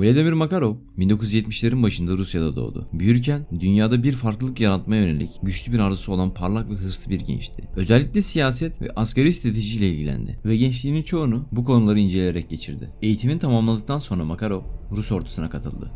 Vladimir Makarov 1970'lerin başında Rusya'da doğdu. Büyürken dünyada bir farklılık yaratmaya yönelik güçlü bir arzusu olan parlak ve hırslı bir gençti. Özellikle siyaset ve asgari stratejiyle ilgilendi ve gençliğinin çoğunu bu konuları inceleyerek geçirdi. Eğitimini tamamladıktan sonra Makarov Rus ordusuna katıldı.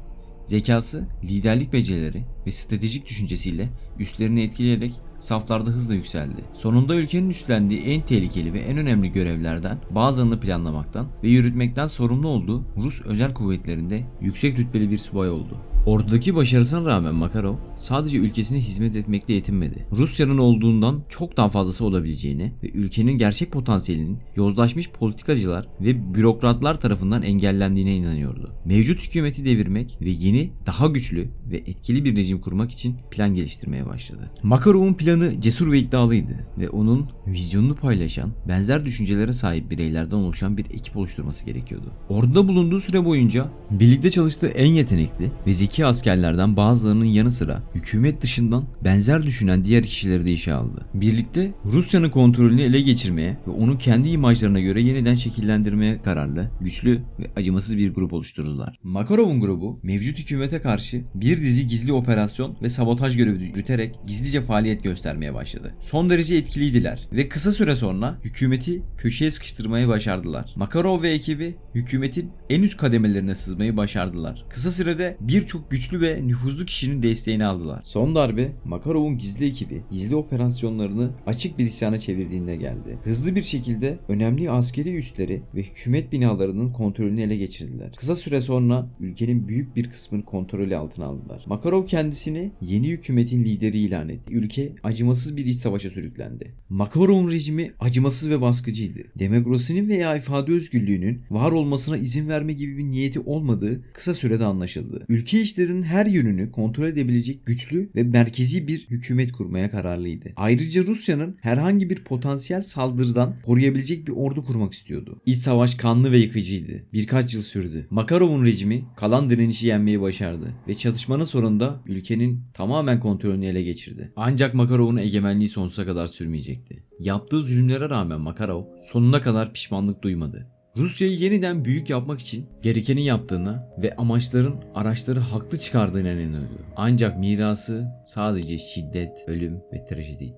Zekası, liderlik becerileri ve stratejik düşüncesiyle üstlerini etkileyerek saflarda hızla yükseldi. Sonunda ülkenin üstlendiği en tehlikeli ve en önemli görevlerden bazılarını planlamaktan ve yürütmekten sorumlu olduğu Rus özel kuvvetlerinde yüksek rütbeli bir subay oldu. Ordudaki başarısına rağmen Makarov sadece ülkesine hizmet etmekle yetinmedi. Rusya'nın olduğundan çok daha fazlası olabileceğini ve ülkenin gerçek potansiyelinin yozlaşmış politikacılar ve bürokratlar tarafından engellendiğine inanıyordu. Mevcut hükümeti devirmek ve yeni, daha güçlü ve etkili bir rejim kurmak için plan geliştirmeye başladı. Makarov'un planı cesur ve iddialıydı ve onun vizyonunu paylaşan, benzer düşüncelere sahip bireylerden oluşan bir ekip oluşturması gerekiyordu. Orduda bulunduğu süre boyunca birlikte çalıştığı en yetenekli ve zeki askerlerden bazılarının yanı sıra hükümet dışından benzer düşünen diğer kişileri de işe aldı. Birlikte Rusya'nın kontrolünü ele geçirmeye ve onu kendi imajlarına göre yeniden şekillendirmeye kararlı, güçlü ve acımasız bir grup oluşturdular. Makarov'un grubu mevcut hükümete karşı bir dizi gizli operasyon ve sabotaj görevi yürüterek gizlice faaliyet göstermeye başladı. Son derece etkiliydiler ve kısa süre sonra hükümeti köşeye sıkıştırmayı başardılar. Makarov ve ekibi hükümetin en üst kademelerine sızmayı başardılar. Kısa sürede birçok güçlü ve nüfuzlu kişinin desteğini aldılar. Son darbe Makarov'un gizli ekibi gizli operasyonlarını açık bir isyana çevirdiğinde geldi. Hızlı bir şekilde önemli askeri üsleri ve hükümet binalarının kontrolünü ele geçirdiler. Kısa süre sonra ülkenin büyük bir kısmını kontrolü altına aldılar. Makarov kendisini yeni hükümetin lideri ilan etti. Ülke acımasız bir iç savaşa sürüklendi. Makarov'un rejimi acımasız ve baskıcıydı. Demokrasinin veya ifade özgürlüğünün var olmasına izin verme gibi bir niyeti olmadığı kısa sürede anlaşıldı. Ülke işlerinin her yönünü kontrol edebilecek güçlü ve merkezi bir hükümet kurmaya kararlıydı. Ayrıca Rusya'nın herhangi bir potansiyel saldırıdan koruyabilecek bir ordu kurmak istiyordu. İç savaş kanlı ve yıkıcıydı. Birkaç yıl sürdü. Makarov'un rejimi kalan direnişi yenmeyi başardı ve çatışmanın sonunda ülkenin tamamen kontrolünü ele geçirdi. Ancak Makarov'un egemenliği sonsuza kadar sürmeyecekti. Yaptığı zulümlere rağmen Makarov sonuna kadar pişmanlık duymadı. Rusya'yı yeniden büyük yapmak için gerekeni yaptığını ve amaçların araçları haklı çıkardığına inanıyordu. Ancak mirası sadece şiddet, ölüm ve trajediydi.